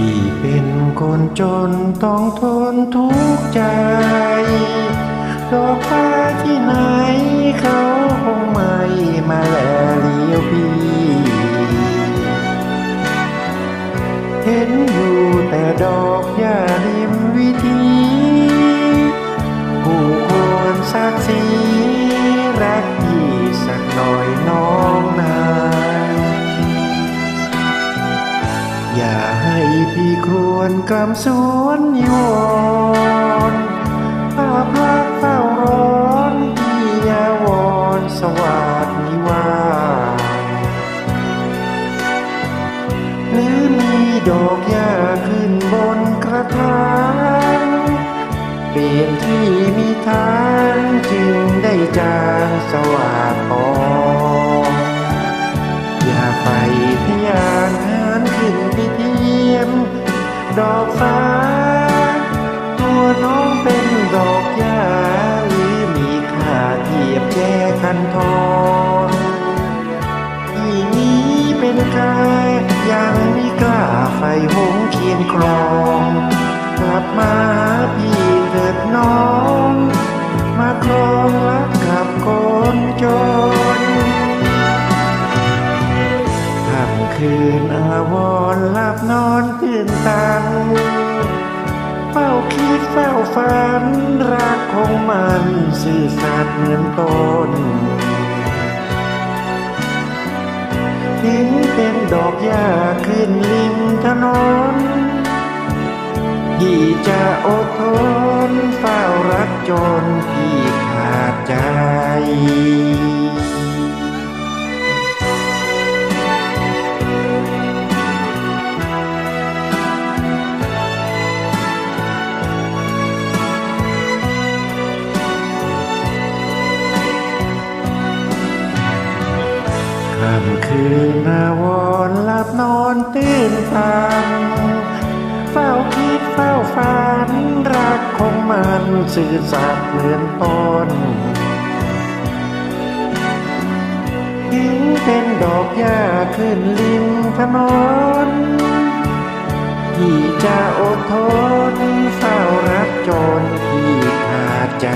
ที่เป็นคนจนต้องทนทุกข์ใจดอกฟ้าที่ไหนเขา วนกำสวนนิวรณ์ภาพลักเฝ้าร้อนพี่ยาวรสวัสดนิวาหรือมีดอกหญ้าขึ้นบนกระถางเปลี่ยนที่มีทาง ดอกฟ้า ตัวน้องเป็นดอกหญ้าหรือมีค่าเทียบแจกันทองที่นี้เป็นกายยังไม่กล้าไฟหงเคียนครอง กลับมาหาพี่เถิดน้อง คืนอาวรณ์หลับนอนตื่นตันเฝ้าคิดเฝ้าฝัน รักของมันสื่อสัตย์เหมือนต้นเห็นเป็นดอกหญ้าขึ้นริมถนนพี่จะอดทนเฝ้ารักจนพี่ขาดใจ ค่ำคืนนาวรหลับนอนตื่นตันเฝ้าคิดเฝ้าฝันรักของมันสื่อสัตย์เหมือนต้นหิงเป็นดอกหญ้าขึ้นริมถนนที่จะอดทนเฝ้ารักจนพี่ขาดใจ